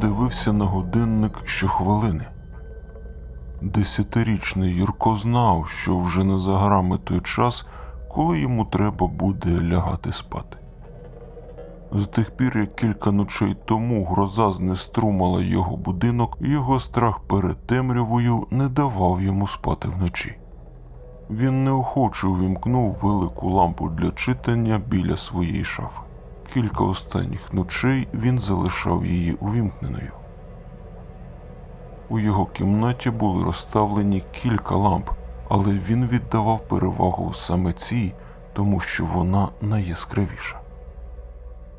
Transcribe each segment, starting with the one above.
Дивився на годинник щохвилини. Десятирічний Юрко знав, що вже не за грами той час, коли йому треба буде лягати спати. З тих пір, як кілька ночей тому гроза знеструмала його будинок, його страх перед темрявою не давав йому спати вночі. Він неохоче увімкнув велику лампу для читання біля своєї шафи. Кілька останніх ночей він залишав її увімкненою. У його кімнаті були розставлені кілька ламп, але він віддавав перевагу саме цій, тому що вона найяскравіша.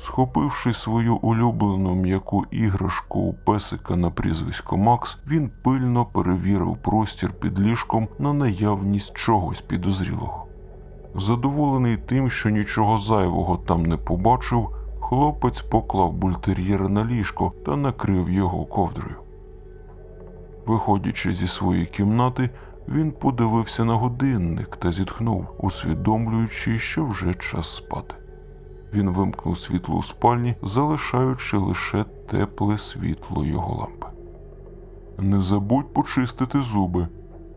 Схопивши свою улюблену м'яку іграшку у песика на прізвисько Макс, він пильно перевірив простір під ліжком на наявність чогось підозрілого. Задоволений тим, що нічого зайвого там не побачив, хлопець поклав бультер'єра на ліжко та накрив його ковдрою. Виходячи зі своєї кімнати, він подивився на годинник та зітхнув, усвідомлюючи, що вже час спати. Він вимкнув світло у спальні, залишаючи лише тепле світло його лампи. Не забудь почистити зуби,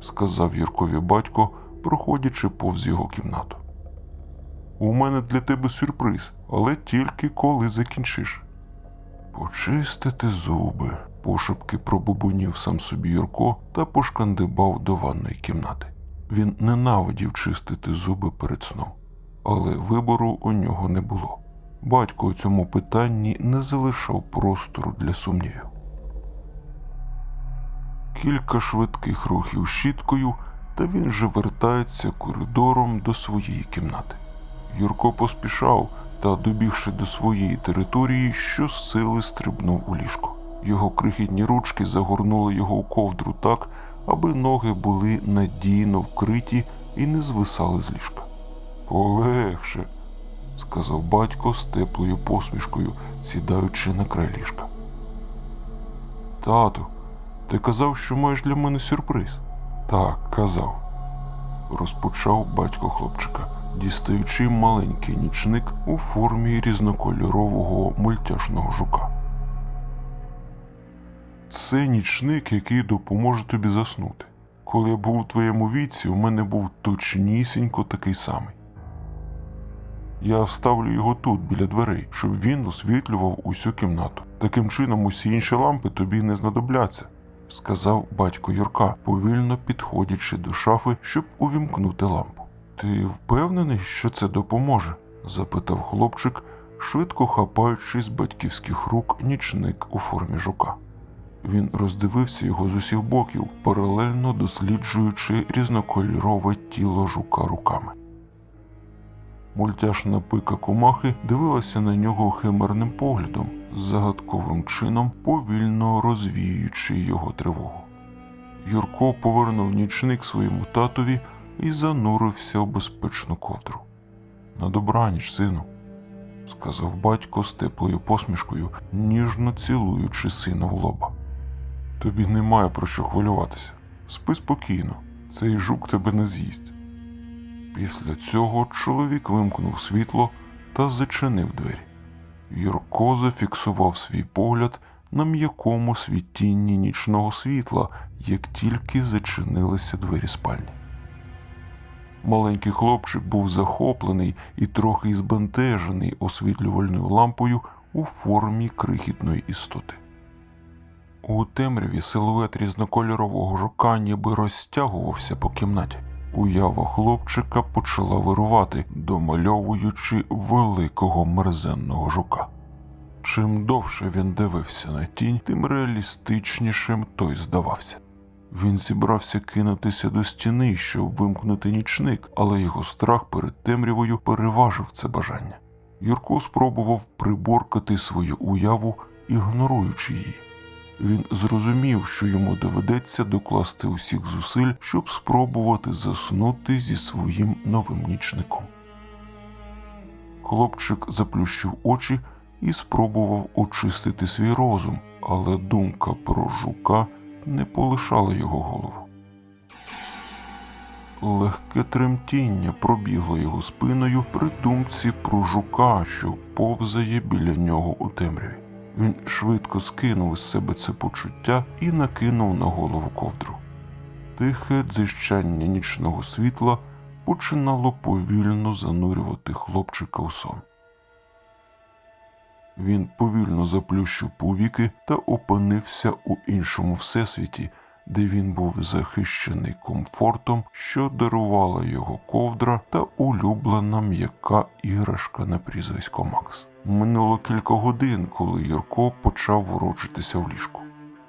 сказав Юркові батько, проходячи повз його кімнату. У мене для тебе сюрприз, але тільки коли закінчиш. Почистити зуби, пошепки пробубонів сам собі Юрко та пошкандибав до ванної кімнати. Він ненавидів чистити зуби перед сном, але вибору у нього не було. Батько у цьому питанні не залишав простору для сумнівів. Кілька швидких рухів щіткою, та він вже вертається коридором до своєї кімнати. Юрко поспішав та, добігши до своєї території, щосили стрибнув у ліжко. Його крихітні ручки загорнули його у ковдру так, аби ноги були надійно вкриті і не звисали з ліжка. Полегше, сказав батько з теплою посмішкою, сідаючи на край ліжка. Тату, ти казав, що маєш для мене сюрприз. Так, казав, розпочав батько хлопчика, дістаючи маленький нічник у формі різнокольорового мультяшного жука. Це нічник, який допоможе тобі заснути. Коли я був у твоєму віці, у мене був точнісінько такий самий. Я вставлю його тут, біля дверей, щоб він освітлював усю кімнату. Таким чином усі інші лампи тобі не знадобляться, сказав батько Юрка, повільно підходячи до шафи, щоб увімкнути лампу. Ти впевнений, що це допоможе? запитав хлопчик, швидко хапаючи з батьківських рук нічник у формі жука. Він роздивився його з усіх боків, паралельно досліджуючи різнокольорове тіло жука руками. Мультяшна пика комахи дивилася на нього химерним поглядом, загадковим чином повільно розвіюючи його тривогу. Юрко повернув нічник своєму татові і занурився у безпечну ковдру. На добраніч, сину, сказав батько з теплою посмішкою, ніжно цілуючи сина в лоба. Тобі немає про що хвилюватися. Спи спокійно, цей жук тебе не з'їсть. Після цього чоловік вимкнув світло та зачинив двері. Юрко зафіксував свій погляд на м'якому світінні нічного світла, як тільки зачинилися двері спальні. Маленький хлопчик був захоплений і трохи збентежений освітлювальною лампою у формі крихітної істоти. У темряві силует різнокольорового жука ніби розтягувався по кімнаті. Уява хлопчика почала вирувати, домальовуючи великого мерзенного жука. Чим довше він дивився на тінь, тим реалістичнішим той здавався. Він зібрався кинутися до стіни, щоб вимкнути нічник, але його страх перед темрявою переважив це бажання. Юрко спробував приборкати свою уяву, ігноруючи її. Він зрозумів, що йому доведеться докласти усіх зусиль, щоб спробувати заснути зі своїм новим нічником. Хлопчик заплющив очі і спробував очистити свій розум, але думка про жука не полишала його голову. Легке тремтіння пробігло його спиною при думці про жука, що повзає біля нього у темряві. Він швидко скинув із себе це почуття і накинув на голову ковдру. Тихе дзищання нічного світла починало повільно занурювати хлопчика у сон. Він повільно заплющив повіки та опинився у іншому всесвіті, де він був захищений комфортом, що дарувала його ковдра та улюблена м'яка іграшка на прізвисько Макс. Минуло кілька годин, коли Юрко почав ворочитися в ліжку.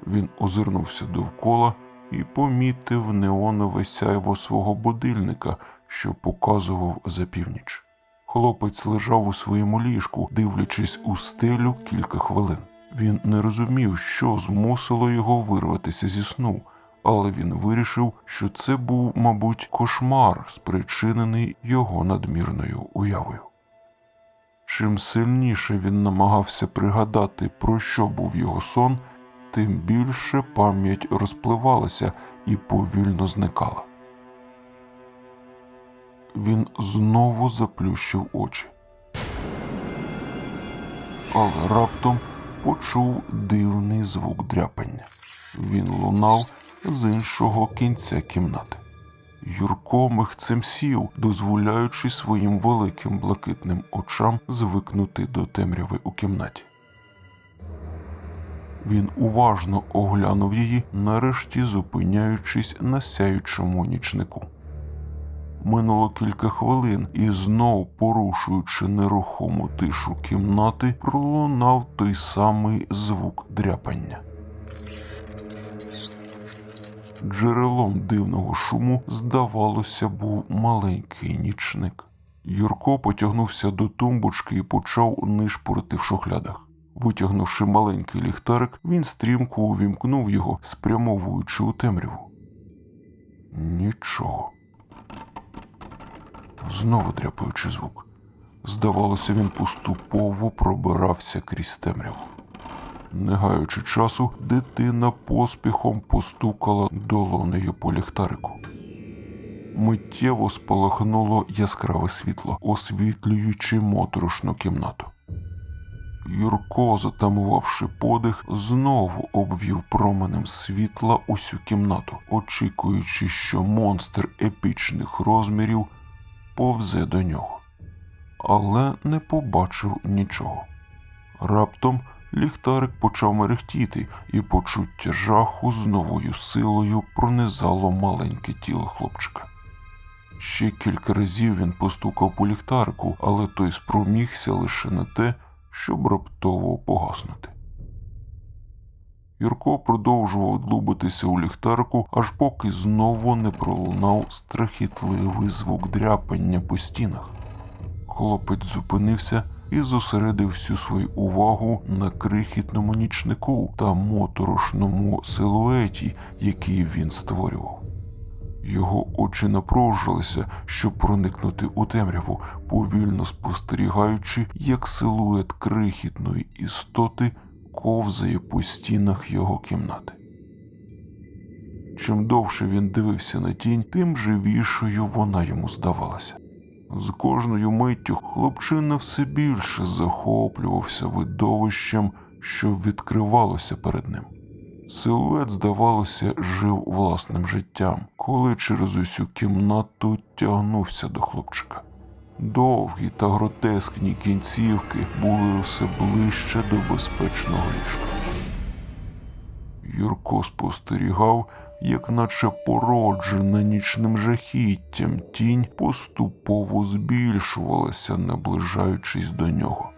Він озирнувся довкола і помітив неонове сяйво свого будильника, що показував за північ. Хлопець лежав у своєму ліжку, дивлячись у стелю кілька хвилин. Він не розумів, що змусило його вирватися зі сну, але він вирішив, що це був, мабуть, кошмар, спричинений його надмірною уявою. Чим сильніше він намагався пригадати, про що був його сон, тим більше пам'ять розпливалася і повільно зникала. Він знову заплющив очі. Але раптом почув дивний звук дряпання. Він лунав з іншого кінця кімнати. Юрко михцем сів, дозволяючи своїм великим блакитним очам звикнути до темряви у кімнаті. Він уважно оглянув її, нарешті зупиняючись на сяючому нічнику. Минуло кілька хвилин, і знов, порушуючи нерухому тишу кімнати, пролунав той самий звук дряпання. Джерелом дивного шуму, здавалося, був маленький нічник. Юрко потягнувся до тумбочки і почав нишпорити в шухлядах. Витягнувши маленький ліхтарик, він стрімко увімкнув його, спрямовуючи у темряву. Нічого. Знову дряпаючи звук. Здавалося, він поступово пробирався крізь темряву. Не гаючи часу, дитина поспіхом постукала долонею по ліхтарику. Миттєво спалахнуло яскраве світло, освітлюючи моторошну кімнату. Юрко, затамувавши подих, знову обвів променем світла усю кімнату, очікуючи, що монстр епічних розмірів повзе до нього, але не побачив нічого. Раптом ліхтарик почав мерехтіти, і почуття жаху з новою силою пронизало маленьке тіло хлопчика. Ще кілька разів він постукав по ліхтарику, але той спромігся лише на те, щоб раптово погаснути. Юрко продовжував длубитися у ліхтарику, аж поки знову не пролунав страхітливий звук дряпання по стінах. Хлопець зупинився і зосередив всю свою увагу на крихітному нічнику та моторошному силуеті, який він створював. Його очі напружилися, щоб проникнути у темряву, повільно спостерігаючи, як силует крихітної істоти ковзає по стінах його кімнати. Чим довше він дивився на тінь, тим живішою вона йому здавалася. З кожною миттю хлопчина все більше захоплювався видовищем, що відкривалося перед ним. Силует, здавалося, жив власним життям, коли через усю кімнату тягнувся до хлопчика. Довгі та гротескні кінцівки були все ближче до безпечного ліжка. Юрко спостерігав, як наче породжена нічним жахіттям, тінь поступово збільшувалася, наближаючись до нього.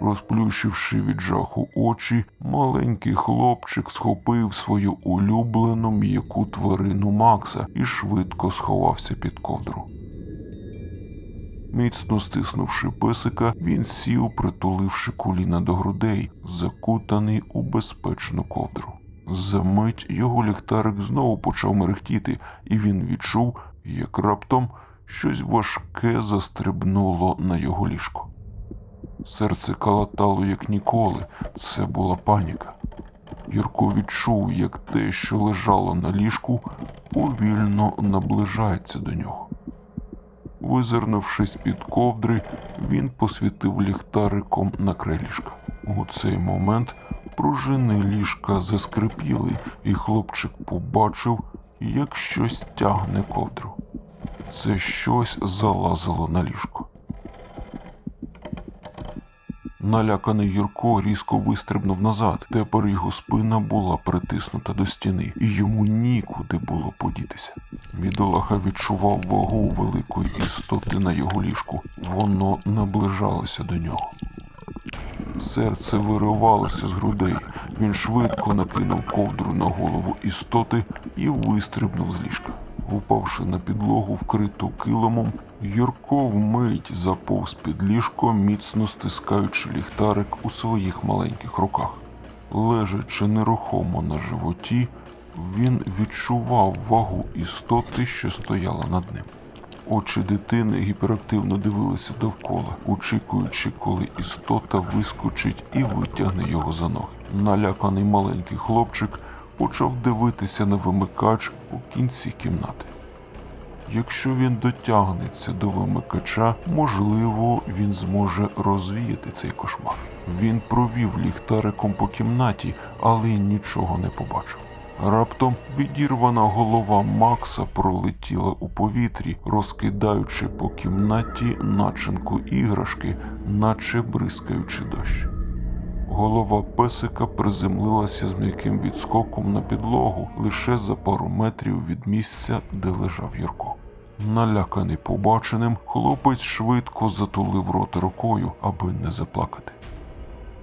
Розплющивши від жаху очі, маленький хлопчик схопив свою улюблену м'яку тварину Макса і швидко сховався під ковдру. Міцно стиснувши песика, він сів, притуливши коліна до грудей, закутаний у безпечну ковдру. За мить його ліхтарик знову почав мерехтіти, і він відчув, як раптом щось важке застрибнуло на його ліжко. Серце калатало, як ніколи, це була паніка. Юрко відчув, як те, що лежало на ліжку, повільно наближається до нього. Визирнувшись під ковдри, він посвітив ліхтариком на край ліжка. У цей момент пружини ліжка заскрипіли, і хлопчик побачив, як щось тягне ковдру. Це щось залазило на ліжко. Наляканий Юрко різко вистрибнув назад. Тепер його спина була притиснута до стіни, і йому нікуди було подітися. Бідолаха відчував вагу великої істоти на його ліжку. Воно наближалося до нього. Серце виривалося з грудей. Він швидко накинув ковдру на голову істоти і вистрибнув з ліжка. Упавши на підлогу, вкриту килимом, Юрко вмить заповз під ліжко, міцно стискаючи ліхтарик у своїх маленьких руках. Лежачи нерухомо на животі, він відчував вагу істоти, що стояла над ним. Очі дитини гіперактивно дивилися довкола, очікуючи, коли істота вискочить і витягне його за ноги. Наляканий маленький хлопчик почав дивитися на вимикач у кінці кімнати. Якщо він дотягнеться до вимикача, можливо, він зможе розвіяти цей кошмар. Він провів ліхтариком по кімнаті, але нічого не побачив. Раптом відірвана голова Макса пролетіла у повітрі, розкидаючи по кімнаті начинку іграшки, наче бризкаючи дощ. Голова песика приземлилася з м'яким відскоком на підлогу лише за пару метрів від місця, де лежав Юрко. Наляканий побаченим, хлопець швидко затулив рот рукою, аби не заплакати.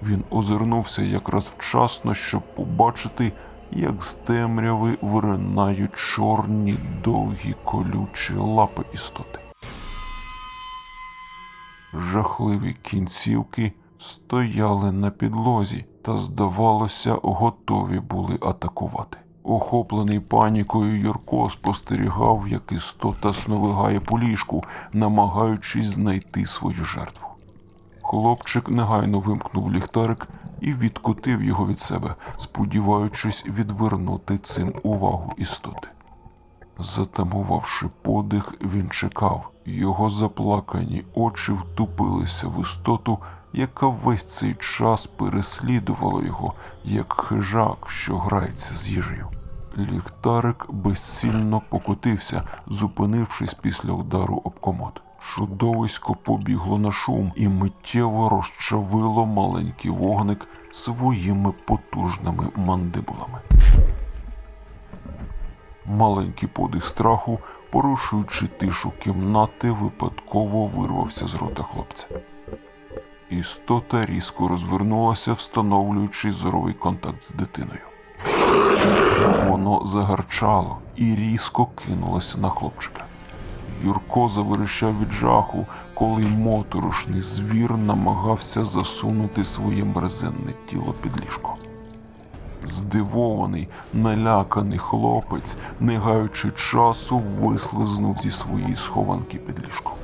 Він озирнувся якраз вчасно, щоб побачити, як з темряви виринають чорні довгі колючі лапи істоти. Жахливі кінцівки стояли на підлозі та, здавалося, готові були атакувати. Охоплений панікою Юрко спостерігав, як істота сновигає по ліжку, намагаючись знайти свою жертву. Хлопчик негайно вимкнув ліхтарик і відкотив його від себе, сподіваючись відвернути цим увагу істоти. Затамувавши подих, він чекав. Його заплакані очі втупилися в істоту, яка весь цей час переслідувала його, як хижак, що грається з їжею. Ліхтарик безцільно покотився, зупинившись після удару об комод. Чудовисько побігло на шум і миттєво розчавило маленький вогник своїми потужними мандибулами. Маленький подих страху, порушуючи тишу кімнати, випадково вирвався з рота хлопця. Істота різко розвернулася, встановлюючи зоровий контакт з дитиною. Воно загарчало і різко кинулося на хлопчика. Юрко заверещав від жаху, коли моторошний звір намагався засунути своє мерзенне тіло під ліжко. Здивований, наляканий хлопець, не гаючи часу, вислизнув зі своєї схованки під ліжком.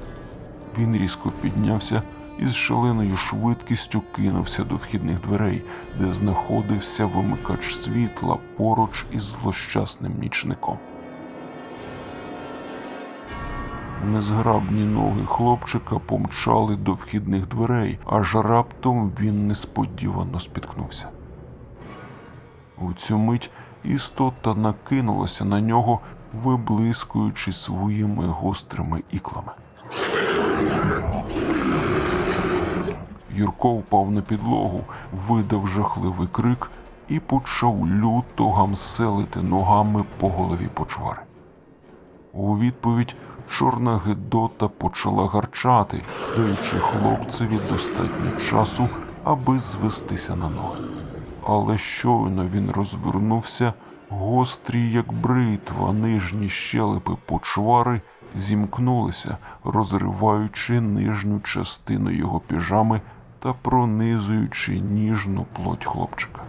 Він різко піднявся і з шаленою швидкістю кинувся до вхідних дверей, де знаходився вимикач світла поруч із злощасним нічником. Незграбні ноги хлопчика помчали до вхідних дверей, аж раптом він несподівано спіткнувся. У цю мить істота накинулася на нього, виблискуючи своїми гострими іклами. Юрко впав на підлогу, видав жахливий крик і почав люто гамселити ногами по голові почвари. У відповідь чорна гидота почала гарчати, даючи хлопцеві достатньо часу, аби звестися на ноги. Але щойно він розвернувся, гострі, як бритва, нижні щелепи почвари зімкнулися, розриваючи нижню частину його піжами та пронизуючи ніжну плоть хлопчика.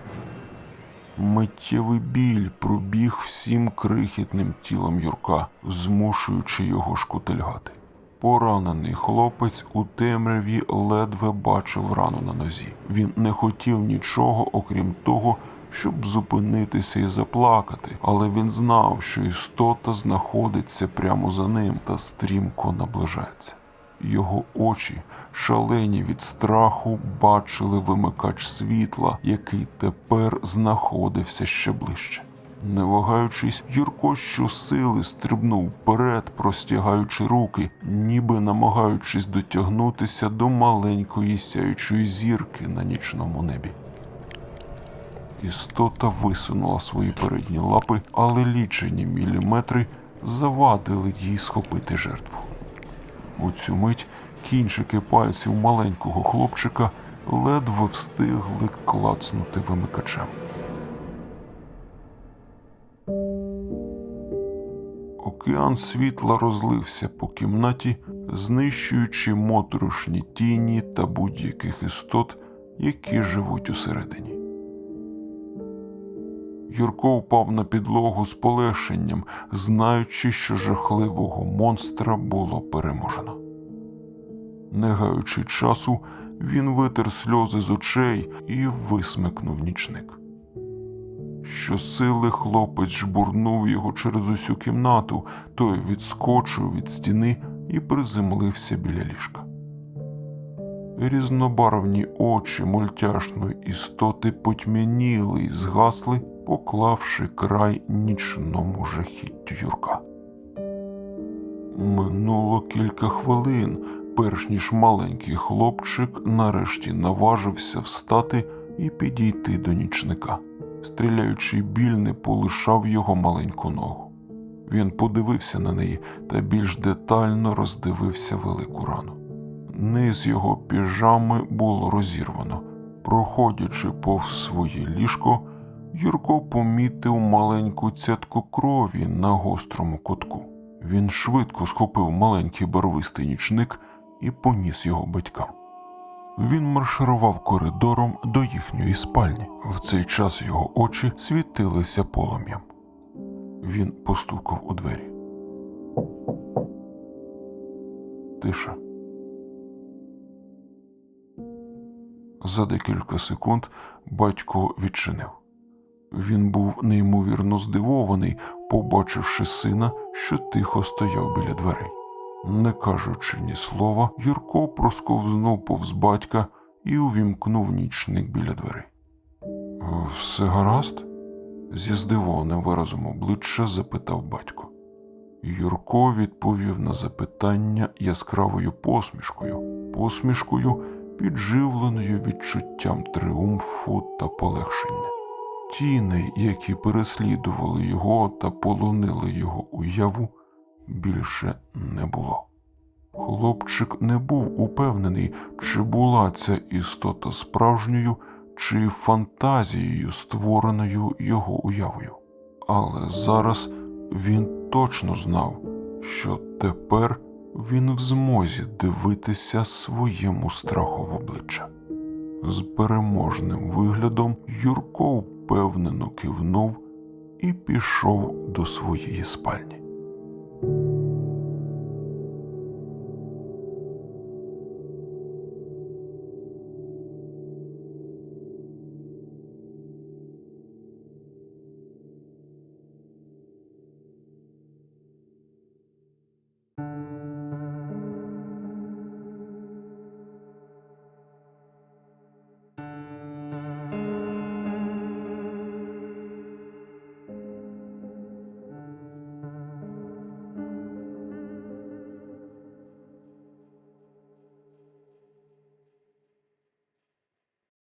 Миттєвий біль пробіг всім крихітним тілом Юрка, змушуючи його шкутильгати. Поранений хлопець у темряві ледве бачив рану на нозі. Він не хотів нічого, окрім того, щоб зупинитися і заплакати, але він знав, що істота знаходиться прямо за ним та стрімко наближається. Його очі, шалені від страху, бачили вимикач світла, який тепер знаходився ще ближче. Не вагаючись, Юрко щосили стрибнув вперед, простягаючи руки, ніби намагаючись дотягнутися до маленької сяючої зірки на нічному небі. Істота висунула свої передні лапи, але лічені міліметри завадили їй схопити жертву. У цю мить кінчики пальців маленького хлопчика ледве встигли клацнути вимикачем. Океан світла розлився по кімнаті, знищуючи моторошні тіні та будь-яких істот, які живуть усередині. Юрко впав на підлогу з полегшенням, знаючи, що жахливого монстра було переможено. Не гаючи часу, він витер сльози з очей і висмикнув нічник. Щосили хлопець жбурнув його через усю кімнату, той відскочив від стіни і приземлився біля ліжка. Різнобарвні очі мультяшної істоти потьмяніли й згасли, поклавши край нічному жахіттю Юрка. Минуло кілька хвилин, перш ніж маленький хлопчик нарешті наважився встати і підійти до нічника. Стріляючий біль не полишав його маленьку ногу. Він подивився на неї та більш детально роздивився велику рану. Низ його піжами було розірвано. Проходячи повз своє ліжко, Юрко помітив маленьку цятку крові на гострому кутку. Він швидко схопив маленький барвистий нічник і поніс його батькам. Він марширував коридором до їхньої спальні. В цей час його очі світилися полум'ям. Він постукав у двері. Тиша. За декілька секунд батько відчинив. Він був неймовірно здивований, побачивши сина, що тихо стояв біля дверей. Не кажучи ні слова, Юрко просковзнув повз батька і увімкнув нічник біля дверей. Все гаразд? зі здивованим виразом обличчя запитав батько. Юрко відповів на запитання яскравою посмішкою, посмішкою, підживленою відчуттям триумфу та полегшення. Тіни, які переслідували його та полонили його уяву, більше не було. Хлопчик не був упевнений, чи була ця істота справжньою, чи фантазією, створеною його уявою. Але зараз він точно знав, що тепер він в змозі дивитися своєму страху в обличчя. З переможним виглядом Юрко впевнено кивнув і пішов до своєї спальні.